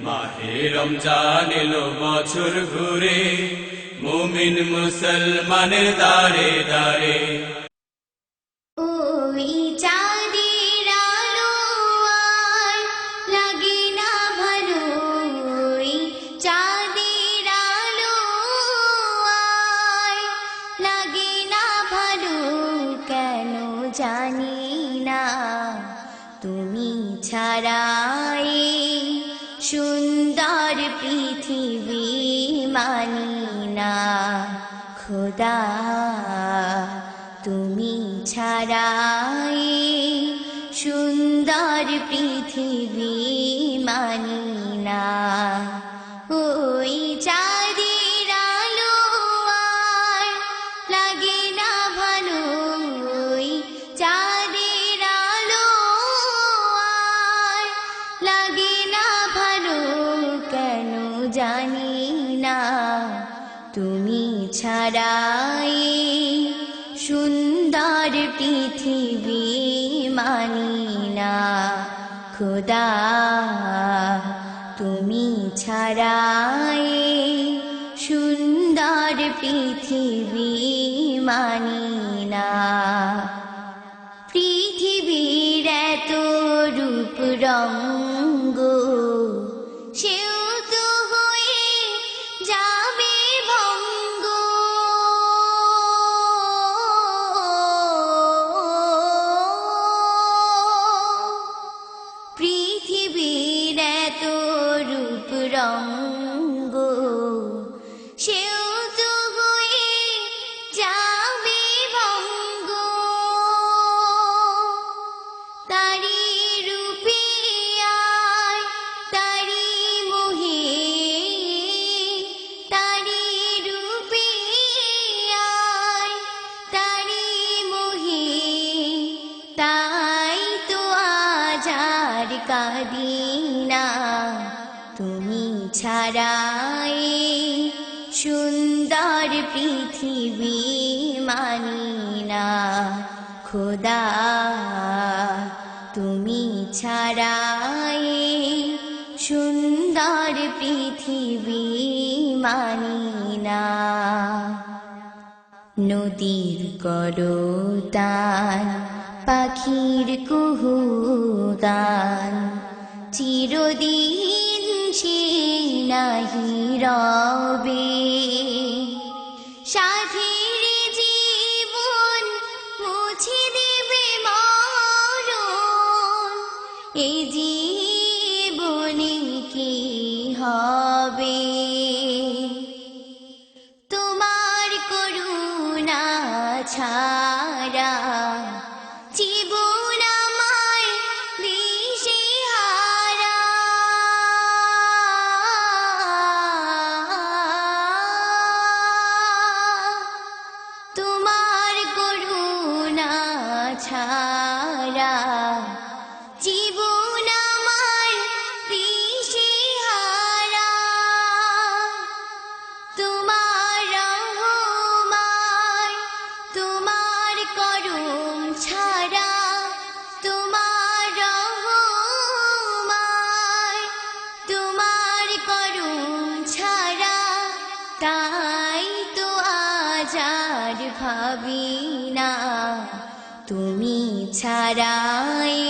মাহে রমজান এলো বছর ঘুরে মুমিন মুসলমানের দারে দারে জানি না। তুমি ছাড়াই সুন্দর পৃথিবী মানি না খোদা। তুমি ছাড়াই সুন্দর পৃথিবী জানি না, তুমি ছাড়াই সুন্দর পৃথিবী মানি না। খোদা, তুমি ছাড়াই সুন্দর পৃথিবী মানি না। পৃথিবীর এত রূপ রঙ্গ কাদিনা, তুমি ছাড়াই সুন্দর পৃথিবী মানি না খোদা, তুমি ছাড়াই সুন্দর পৃথিবী মানি না নদীর করতান পাখির কুহুগান চিরদিন সে নাহি রবে। সাথীর জীবন মুছে দেবে মরণ এই জীবনে কি হবে? ছাড়া জীবন আমার তোমার তোমার করুণ ছাড়া, তোমার তোমার করুণ ছাড়া, তাই তো আজার ভাবি না। তুমি ছাড়াই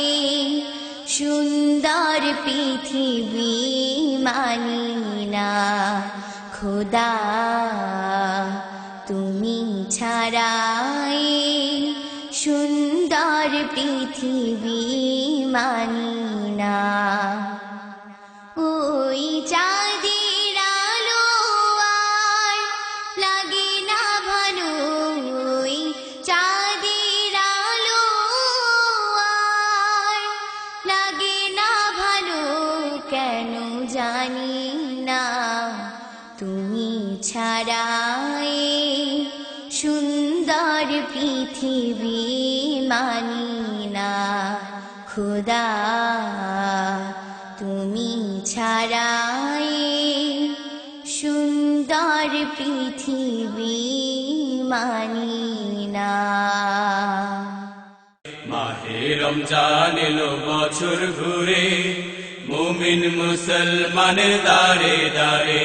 সুন্দর পৃথিবী মানি না খোদা। তুমি ছাড়াই সুন্দর পৃথিবী মানি না। ছাড়াই সুন্দর পৃথিবী মানি না। খোদা, তুমি ছাড়াই সুন্দর পৃথিবী মানি না। মাহে রমজান এলো বছর ঘুরে, মুমিন মুসলমানের দারে দারে